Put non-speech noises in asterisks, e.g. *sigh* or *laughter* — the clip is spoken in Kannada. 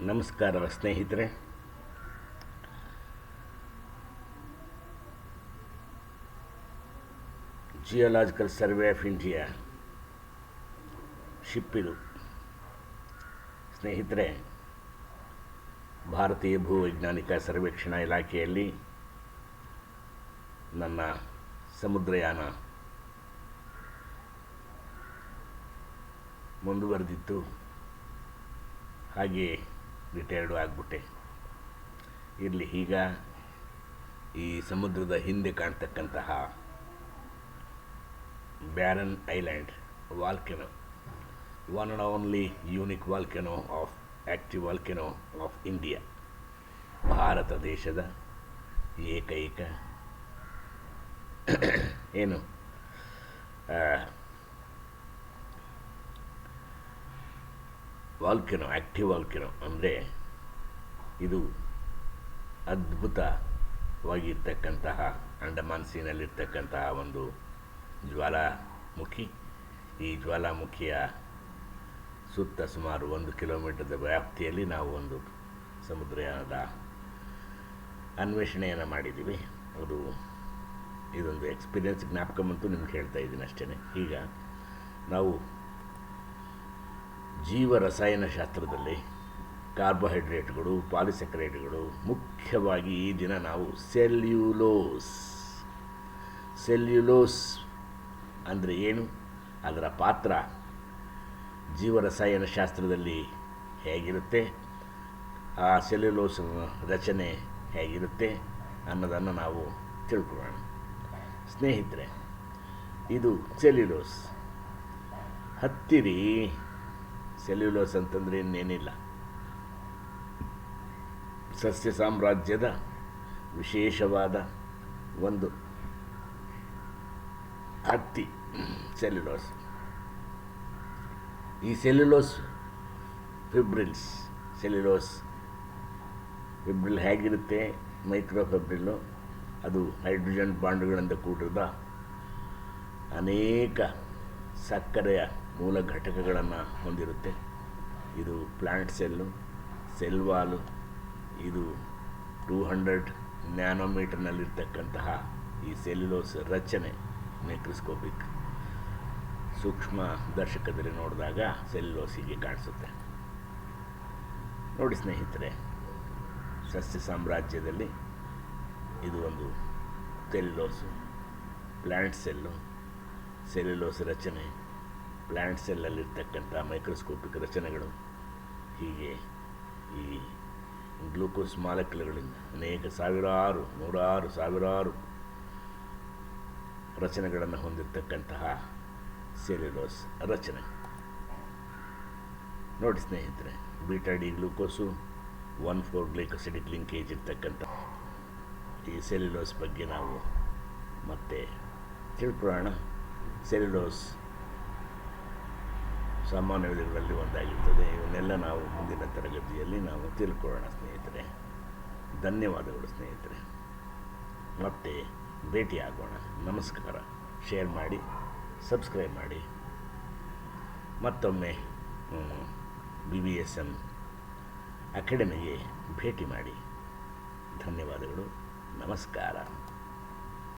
ನಮಸ್ಕಾರ ಸ್ನೇಹಿತರೆ. Geological survey of India ship ಸ್ನೇಹಿತರೆ, ಭಾರತೀಯ ಭೂವೈಜ್ಞಾನಿಕ ಸರ್ವೇಕ್ಷಣಾ ಇಲಾಖೆಯಲ್ಲಿ ನನ್ನ ಸಮುದ್ರಯಾನ ಮುಂದುವರೆದಿತ್ತು. ಹಾಗೆ ರಿಟೈರ್ಡು ಆಗಿಬಿಟ್ಟೆ. ಇರಲಿ, ಈಗ ಈ ಸಮುದ್ರದ ಹಿಂದೆ ಕಾಣ್ತಕ್ಕಂತಹ Barren Island volcano one and only unique volcano of active volcano of India Bharat ದೇಶದ ಏಕೈಕ, *coughs* ಏನು ವಾಲ್ಕೆನೋ ಆ್ಯಕ್ಟಿವ್ ವಾಲ್ಕಿನೋ ಅಂದರೆ ಇದು ಅದ್ಭುತವಾಗಿರ್ತಕ್ಕಂತಹ, ಅಂಡಮಾನ್ ಸೀನಲ್ಲಿರ್ತಕ್ಕಂತಹ ಒಂದು ಜ್ವಾಲಾಮುಖಿ. ಈ ಜ್ವಾಲಾಮುಖಿಯ ಸುತ್ತ ಸುಮಾರು ಒಂದು ಕಿಲೋಮೀಟರ್ದ ವ್ಯಾಪ್ತಿಯಲ್ಲಿ ನಾವು ಒಂದು ಸಮುದ್ರಯಾನದ ಅನ್ವೇಷಣೆಯನ್ನು ಮಾಡಿದ್ದೀವಿ. ಅದು ಇದೊಂದು ಎಕ್ಸ್ಪೀರಿಯನ್ಸ್, ಜ್ಞಾಪಕ ಬಂತು, ನಿಮ್ಗೆ ಹೇಳ್ತಾ ಇದ್ದೀನಿ ಅಷ್ಟೇ ಈಗ ನಾವು ಜೀವ ರಸಾಯನಶಾಸ್ತ್ರದಲ್ಲಿ ಕಾರ್ಬೋಹೈಡ್ರೇಟ್ಗಳು, ಪಾಲಿಸೆಕ್ರೇಟ್ಗಳು, ಮುಖ್ಯವಾಗಿ ಈ ದಿನ ನಾವು ಸೆಲ್ಯುಲೋಸ್ ಸೆಲ್ಯುಲೋಸ್ ಅಂದರೆ ಏನು? ಅದರ ಪಾತ್ರ ಜೀವರಸಾಯನಶಾಸ್ತ್ರದಲ್ಲಿ ಹೇಗಿರುತ್ತೆ? ಆ ಸೆಲ್ಯುಲೋಸ್ ರಚನೆ ಹೇಗಿರುತ್ತೆ ಅನ್ನೋದನ್ನು ನಾವು ತಿಳ್ಕೊಳ್ಳೋಣ. ಸ್ನೇಹಿತರೆ, ಇದು ಸೆಲ್ಯುಲೋಸ್. ಹತ್ತಿರಿ ಸೆಲ್ಯುಲೋಸ್ ಅಂತಂದರೆ ಇನ್ನೇನಿಲ್ಲ. ಸಸ್ಯ ಸಾಮ್ರಾಜ್ಯದ ವಿಶೇಷವಾದ ಒಂದು ಹತ್ತಿ, ಸೆಲ್ಯುಲೋಸ್. ಈ ಸೆಲ್ಯುಲೋಸ್ ಫಿಬ್ರಿಲ್ಸ್, ಸೆಲ್ಯುಲೋಸ್ ಫಿಬ್ರಿಲ್ ಹೇಗಿರುತ್ತೆ? ಮೈಕ್ರೋ ಫಿಬ್ರಿಲ್ಲು ಅದು ಹೈಡ್ರೋಜನ್ ಬಾಂಡ್ಗಳಿಂದ ಕೂಡಿದ ಅನೇಕ ಸಕ್ಕರೆಯ ಮೂಲ ಘಟಕಗಳನ್ನು ಹೊಂದಿರುತ್ತೆ. ಇದು ಪ್ಲಾಂಟ್ ಸೆಲ್ಲು ಸೆಲ್ ವಾಲು ಇದು ಟೂ ಹಂಡ್ರೆಡ್ ನ್ಯಾನೋಮೀಟರ್ನಲ್ಲಿರ್ತಕ್ಕಂತಹ ಈ ಸೆಲ್ಯುಲೋಸ್ ರಚನೆ ಮೈಕ್ರೋಸ್ಕೋಪಿಕ್ ಸೂಕ್ಷ್ಮ ದರ್ಶಕದಲ್ಲಿ ನೋಡಿದಾಗ ಸೆಲ್ಯುಲೋಸ್ ಹೀಗೆ ಕಾಣಿಸುತ್ತೆ. ನೋಡಿ ಸ್ನೇಹಿತರೆ, ಸಸ್ಯ ಸಾಮ್ರಾಜ್ಯದಲ್ಲಿ ಇದು ಒಂದು ಸೆಲ್ಯುಲೋಸು ಪ್ಲ್ಯಾಂಟ್ ಸೆಲ್ಲು ಸೆಲ್ಯುಲೋಸ್ ರಚನೆ. ಪ್ಲ್ಯಾಂಟ್ ಸೆಲ್ಲಲ್ಲಿರ್ತಕ್ಕಂಥ ಮೈಕ್ರೋಸ್ಕೋಪಿಕ್ ರಚನೆಗಳು, ಹೀಗೆ ಈ ಗ್ಲೂಕೋಸ್ ಮಾಲಕ್ಯುಲಗಳಿಂದ ಅನೇಕ ಸಾವಿರಾರು, ನೂರಾರು ಸಾವಿರಾರು ರಚನೆಗಳನ್ನು ಹೊಂದಿರತಕ್ಕಂತಹ ಸೆಲ್ಯುಲೋಸ್ ರಚನೆ. ನೋಡಿ ಸ್ನೇಹಿತರೆ, beta D glucose one four glycosidic linkage ಇರ್ತಕ್ಕಂಥ ಈ ಸೆಲ್ಯುಲೋಸ್ ಬಗ್ಗೆ ನಾವು ಮತ್ತೆ ತಿಳ್ಕೊಳ್ಳೋಣ. ಸೆಲ್ಯುಲೋಸ್ ಸಾಮಾನ್ಯ ವಿಧಗಳಲ್ಲಿ ಒಂದಾಗಿರ್ತದೆ. ಇವನ್ನೆಲ್ಲ ನಾವು ಮುಂದಿನ ತರಗತಿಯಲ್ಲಿ ನಾವು ತಿಳ್ಕೊಳ್ಳೋಣ ಸ್ನೇಹಿತರೆ. ಧನ್ಯವಾದಗಳು ಸ್ನೇಹಿತರೆ. ಮತ್ತೆ ಭೇಟಿಯಾಗೋಣ. ನಮಸ್ಕಾರ. ಶೇರ್ ಮಾಡಿ, ಸಬ್ಸ್ಕ್ರೈಬ್ ಮಾಡಿ. ಮತ್ತೊಮ್ಮೆ ಬಿ ಬಿ ಎಸ್ ಎಂ ಅಕಾಡೆಮಿಗೆ ಭೇಟಿ ಮಾಡಿ. ಧನ್ಯವಾದಗಳು. ನಮಸ್ಕಾರ.